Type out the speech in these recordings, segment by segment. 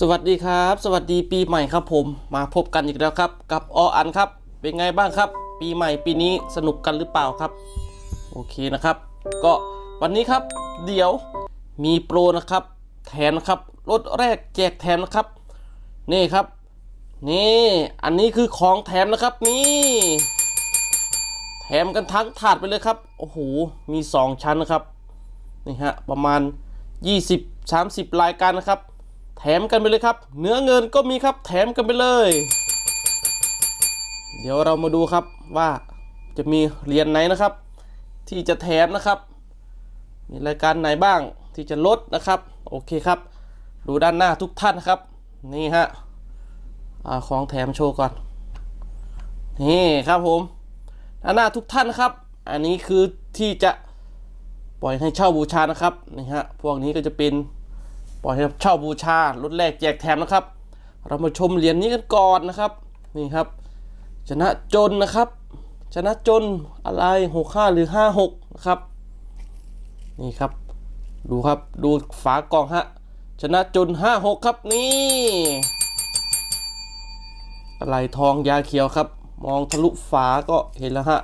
สวัสดีครับ สวัสดีปีใหม่ครับผมมาพบกันอีกแล้วครับ กับออันครับ เป็นไงบ้างครับ ปีใหม่ปีนี้สนุกกันหรือเปล่าครับ โอเคนะครับ ก็วันนี้ครับ เดี๋ยวมีโปรนะครับ แถมนะครับรถแรกแจกแถมนะครับ นี่ครับ นี่อันนี้คือของแถมนะครับนี่แถมกันทั้งถาดไปเลยครับโอ้โหมี 2 ชั้นนะครับนี่ฮะประมาณ 20-30 รายการนะครับ แถมกันไปเลยครับ เนื้อเงินก็มีครับแถมกันไปเลย เดี๋ยวเรามาดูครับว่าจะมีเหรียญไหนนะครับ ที่จะแถมนะครับ มีรายการไหนบ้างที่จะลดนะครับ โอเคครับ ดูด้านหน้าทุกท่านครับ นี่ฮะอาของแถมโชว์ก่อน นี่ครับผมด้านหน้าทุกท่านครับ อันนี้คือที่จะปล่อยให้เช่าบูชานะครับนี่ฮะพวกนี้ก็จะเป็น ปล่อยให้เช่าบูชารถแรกแจกแถมนะครับ เรามาชมเหรียญนี้กันก่อนนะครับ นี่ครับ ชนะจนนะครับ ชนะจนอะไรหกห้าหรือห้าหกนะครับ นี่ครับ ดูครับ ดูฝากล่องฮะ ชนะจนห้าหกครับนี่ อะไรทองยาเขียวครับ มองทะลุฝาก็เห็นแล้วฮะ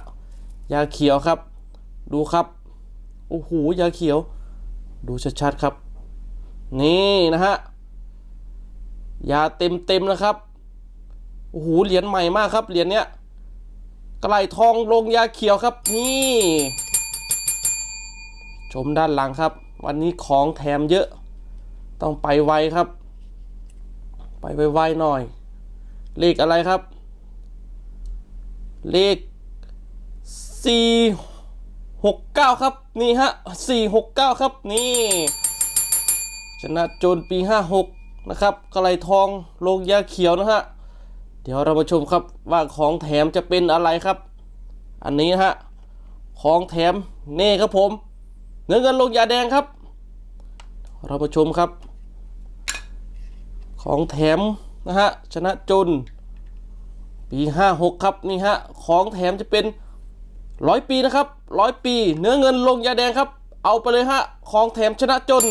ยาเขียวครับ ดูครับ โอ้โห ยาเขียว ดูชัดๆครับ นี่นะฮะยาเต็มเต็มนะครับโอ้โหเหรียญใหม่มากครับเหรียญเนี้ยกระไหลทองลงยาเขียวครับ นี่ ชมด้านหลังครับ วันนี้ของแถมเยอะ ต้องไปไวครับ ไปไวๆหน่อย เลขอะไรครับ เลข469ครับ นี่ฮะ469ครับนี่ ชนะโจนปี 56 นะครับกระไหลทองโลงยาเขียวนะฮะ เดี๋ยวเรามาชมครับว่าของแถมจะเป็นอะไรครับ อันนี้นะฮะ ของแถมเน่ครับผม เนื้อเงินลงยาแดงครับ เรามาชมครับ ของแถมนะฮะชนะจนปี 56 ครับนี่ฮะของแถมจะเป็นร้อยปีนะครับร้อยปี เนื้อเงินลงยาแดงครับ เอาไปเลยฮะ ของแถมชนะจน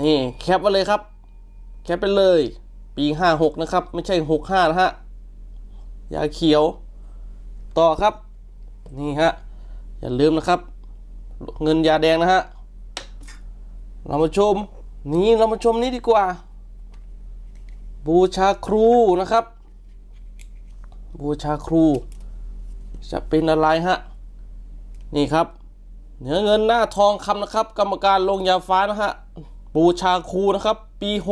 นี่แคปไว้เลยครับ แคปไปเลย ปี 56 นะครับ ไม่ใช่ 65 นะฮะ ยาเขียว ต่อครับ นี่ฮะ อย่าลืมนะครับ เงินยาแดงนะฮะ เรามาชม นี่เรามาชมนี้ดีกว่า บูชาครูนะครับ บูชาครู จะเป็นอะไรฮะ นี่ครับ เหนือเงินหน้าทองคำนะครับ กรรมการลงยาฟ้านะฮะ บูชาครูนะครับ ปี 64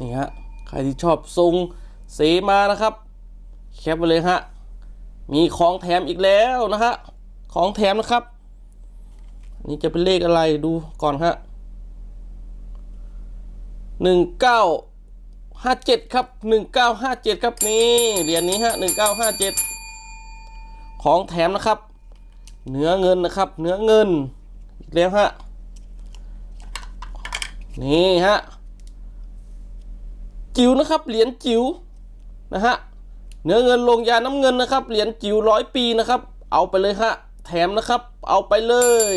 นี่ฮะ ใครที่ชอบทรงเสมานะครับ แคปไปเลยฮะ มีของแถมอีกแล้วนะฮะ ของแถมนะครับ นี่จะเป็นเลขอะไรดูก่อนฮะหนึ่งเก้าห้าเจ็ดครับหนึ่งเก้าห้าเจ็ดครับนี่เหรียญนี้ฮะหนึ่งเก้าห้าเจ็ดของแถมนะครับ เนื้อเงินนะครับ เนื้อเงิน แล้วฮะ นี่ฮะ จิ๋วนะครับ เหรียญจิ๋วนะฮะ เนื้อเงินลงยาน้ำเงินนะครับ เหรียญจิ๋วร้อยปีนะครับ เอาไปเลยฮะ แถมนะครับ เอาไปเลย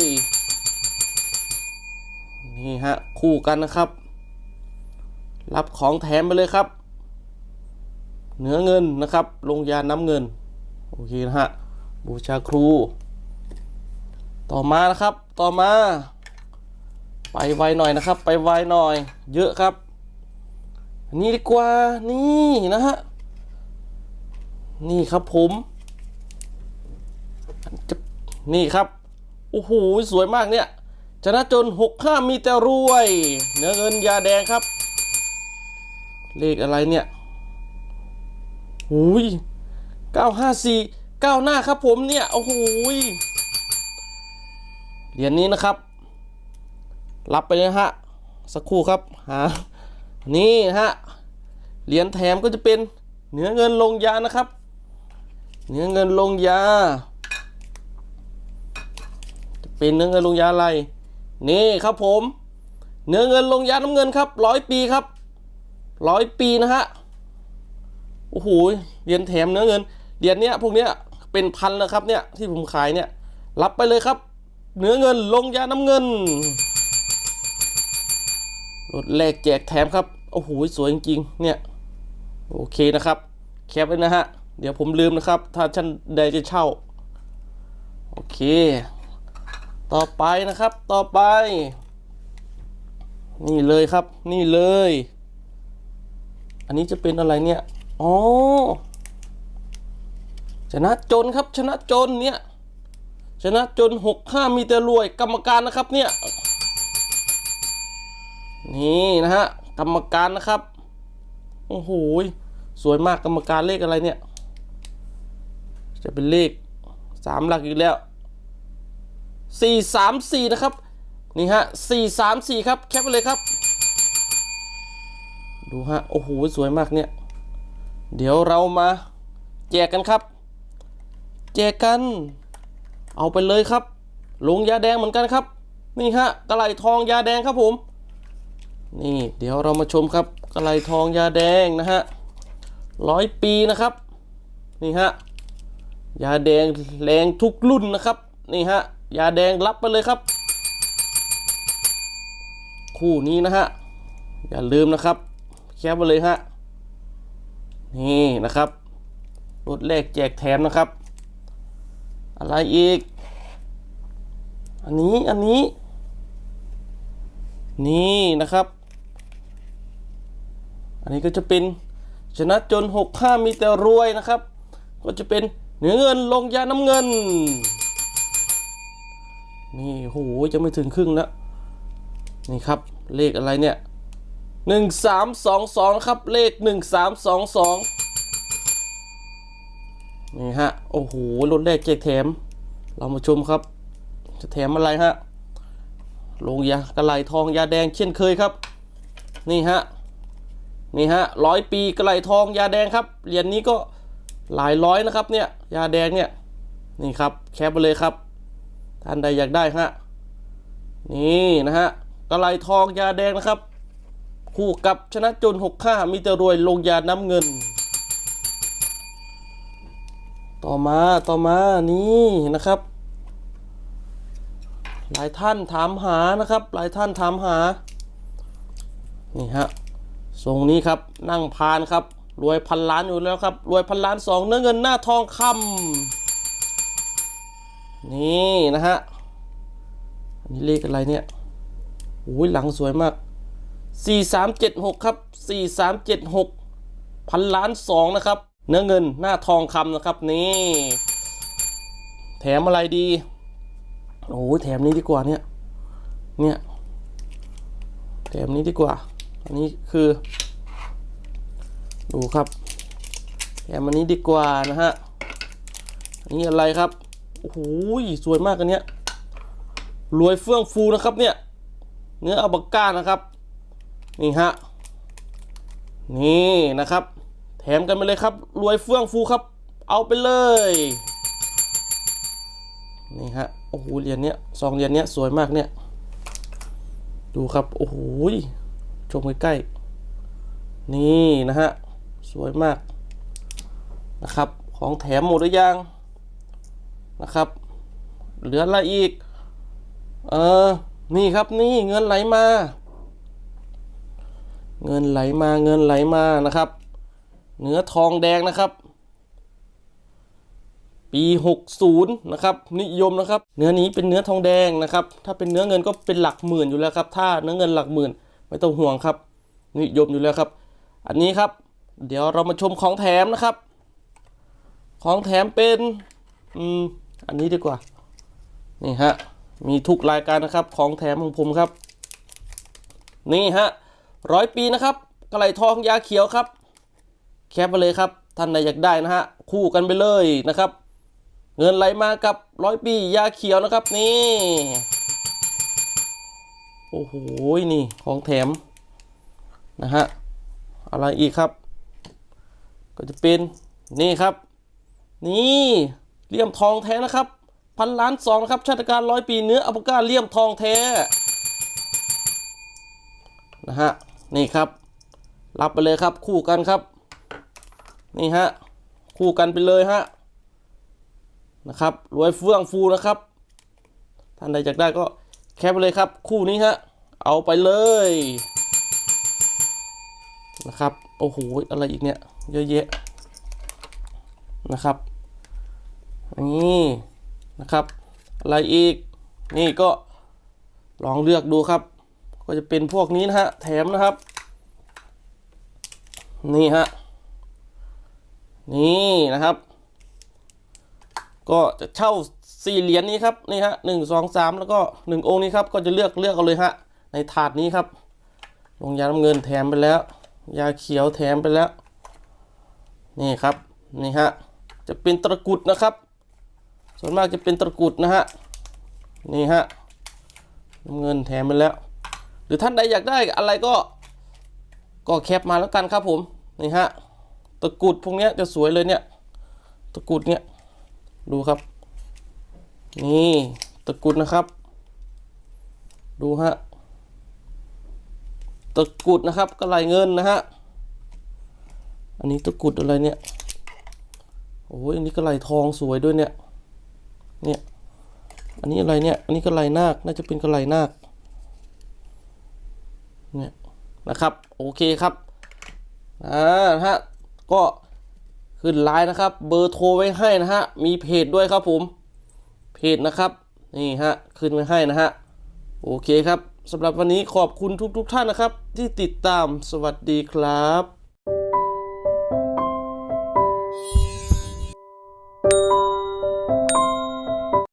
นี่ฮะ คู่กันนะครับ รับของแถมไปเลยครับเนื้อเงินนะครับ ลงยาน้ำเงิน โอเคนะฮะ บูชาครู ต่อมานะครับ ต่อมา ไปไวหน่อยนะครับ ไปไวหน่อย เยอะครับนนี้ดีกว่า นี่นะฮะ นี่ครับผมจะนี่ครับ โอ้โห สวยมากเนี่ย ชนะจนหกห้ามีแต่รวย เนื้อเงินยาแดงครับ เลขอะไรเนี่ยหูยเก้าห้าสี่เก้าหน้าครับผมเนี่ย โอ้โห เหรียญนี้นะครับ รับไปเลยฮะ สักครู่ครับหานี่ฮะ เหรียญแถมก็จะเป็นเนื้อเงินลงยานะครับ เนื้อเงินลงยา จะเป็นเนื้อเงินลงยาอะไร นี่ครับผม เนื้อเงินลงยาน้ำเงินครับร้อยปีครับร้อยปีนะฮะ โอ้โห เหรียญแถมเนื้อเงิน เหรียญเนี้ยพวกเนี้ยเป็นพันแล้วครับเนี่ยที่ผมขายเนี่ย รับไปเลยครับ เนื้อเงินลงยาน้ำเงินรถแรกแจกแถมครับโอ้โหสวยจริงๆเนี่ยโอเคนะครับ แคปไว้นะฮะ เดี๋ยวผมลืมนะครับ ถ้าท่านใดจะเช่า โอเค ต่อไปนะครับต่อไป นี่เลยครับนี่เลย อันนี้จะเป็นอะไรเนี่ย อ๋อ ชนะจนครับชนะจนเนี่ย ชนะจนหกห้ามีแต่รวยกรรมการนะครับเนี่ย นี่นะฮะกรรมการนะครับ โอ้โหสวยมากกรรมการเลขอะไรเนี่ย จะเป็นเลขสามหลักอีกแล้วสี่สามสี่นะครับ นี่ฮะสี่สามสี่ครับแคปไปเลยครับ ดูฮะ โอ้โห สวยมากเนี่ย เดี๋ยวเรามาแจกกันครับ แจกกัน เอาไปเลยครับ ลงยาแดงเหมือนกันครับ นี่ฮะกระไหลทองยาแดงครับผม นี่เดี๋ยวเรามาชมครับกระไหลทองยาแดงนะฮะร้อยปีนะครับ นี่ฮะยาแดงแรงทุกรุ่นนะครับ นี่ฮะยาแดงรับไปเลยครับ คู่นี้นะฮะอย่าลืมนะครับ แคปไปเลยฮะนี่นะครับรถแรกแจกแถมนะครับ อะไรอีก อันนี้อันนี้ นี่นะครับ อันนี้ก็จะเป็นชนะจนหกข้ามีแต่รวยนะครับ ก็จะเป็นเนื้อเงินลงยาน้ำเงิน นี่โหจะไม่ถึงครึ่งแล้ว นี่ครับเลขอะไรเนี่ยหนึ่งสามสองสองครับเลขห นี่ฮะ โอ้โหรถแรกแจกแถม เรามาชมครับ จะแถมอะไรฮะลงยากระไหลทองยาแดงเช่นเคยครับ นี่ฮะ นี่ฮะร้อยปีกระไหลทองยาแดงครับ เหรียญนี้ก็หลายร้อยนะครับเนี่ย ยาแดงเนี่ย นี่ครับ แคปไปเลยครับ ท่านใดอยากได้ฮะ นี่นะฮะกระไหลทองยาแดงนะครับ คู่กับชนะจุนหกข้ามีแต่รวยลงยาน้ำเงิน ต่อมาต่อมานี่นะครับ หลายท่านถามหานะครับ หลายท่านถามหา นี่ฮะทรงนี้ครับนั่งพานครับรวยพันล้านอยู่แล้วครับรวยพันล้านสองเนื้อเงินหน้าทองคำนี่นะฮะอันนี้เลขอะไรเนี่ยโอ้ยหลังสวยมาก 4376 ครับ 4376 พันล้านสองนะครับ เนื้อเงินหน้าทองคำนะครับนี่ แถมอะไรดี โอ้ยแถมนี้ดีกว่าเนี่ย เนี่ย แถมนี้ดีกว่า อันนี้คือ ดูครับ แถมอันนี้ดีกว่านะฮะอันนี้อะไรครับ โอ้โหสวยมากอันเนี้ยรวยเฟื่องฟูนะครับเนี่ย เนื้ออัลบาก้านะครับ นี่ฮะ นี่นะครับ แถมกันไปเลยครับ รวยเฟื่องฟูครับ เอาไปเลย นี่ฮะ โอ้โห เหรียญเนี้ยซองเหรียญเนี้ยสวยมากเนี่ย ดูครับ โอ้โห ชมใกล้ๆ นี่นะฮะ สวยมากนะครับ ของแถมหมดหรือยังนะครับ เหลืออะไรอีก เออ นี่ครับนี่เงินไหลมา เงินไหลมาเงินไหลมานะครับ เนื้อทองแดงนะครับ ปี 60 นะครับ นิยมนะครับ เนื้อนี้เป็นเนื้อทองแดงนะครับ ถ้าเป็นเนื้อเงินก็เป็นหลักหมื่นอยู่แล้วครับ ถ้าเนื้อเงินหลักหมื่นไม่ต้องห่วงครับ นิยมอยู่แล้วครับ อันนี้ครับ เดี๋ยวเรามาชมของแถมนะครับ ของแถมเป็นอืมอันนี้ดีกว่า นี่ฮะ มีทุกรายการนะครับ ของแถมของผมครับ นี่ฮะร้อยปีนะครับกระไหลทองยาเขียวครับ แคปไปเลยครับ ท่านใดอยากได้นะฮะ คู่กันไปเลยนะครับ เงินไหลมากับร้อยปียาเขียวนะครับนี่ โอ้โห นี่ของแถมนะฮะ อะไรอีกครับ ก็จะเป็นนี่ครับ นี่เลี่ยมทองแท้นะครับ พันล้านสองนะครับ ชาติการร้อยปีเนื้ออัปกาเลี่ยมทองแท้นะฮะ นี่ครับ รับไปเลยครับคู่กันครับ นี่ฮะ คู่กันไปเลยฮะ นะครับ รวยเฟื่องฟูนะครับ ท่านใดอยากได้ก็แคปไปเลยครับ คู่นี้ฮะ เอาไปเลย นะครับ โอ้โห อะไรอีกเนี่ย เยอะแยะ นะครับนี่นะครับ อะไรอีก นี่ก็ลองเลือกดูครับ ก็จะเป็นพวกนี้นะฮะ แถมนะครับ นี่ฮะ นี่นะครับ ก็จะเช่าสี่เหรียญนี้ครับนี่ฮะหนึ่งสองสามแล้วก็หนึ่งองค์นี้ครับก็จะเลือกเลือกเอาเลยฮะในถาดนี้ครับลงยาน้ำเงินแถมไปแล้ว ยาเขียวแถมไปแล้ว นี่ครับนี่ฮะจะเป็นตะกุดนะครับ ส่วนมากจะเป็นตะกุดนะฮะนี่ฮะน้ำเงินแถมไปแล้ว หรือท่านใดอยากได้อะไรก็ก็แคปมาแล้วกันครับผมนี่ฮะ ตะกรุดพวกเนี้ยจะสวยเลยเนี่ย ตะกรุดเนี้ยดูครับ นี่ตะกรุดนะครับ ดูฮะตะกรุดนะครับก็ไหลเงินนะฮะอันนี้ตะกรุดอะไรเนี่ยโอ้ยอันนี้ก็ไหลทองสวยด้วยเนี่ยเนี่ยอันนี้อะไรเนี่ยอันนี้ก็ไหลนาคน่าจะเป็นกระไหลนาคเนี่ยนะครับ โอเคครับอ่าฮะ ก็ขึ้นไลน์นะครับ เบอร์โทรไว้ให้นะฮะ มีเพจด้วยครับผม เพจนะครับ นี่ฮะ ขึ้นไว้ให้นะฮะ โอเคครับสำหรับวันนี้ขอบคุณทุกๆทท่านนะครับ ที่ติดตาม สวัสดีครับ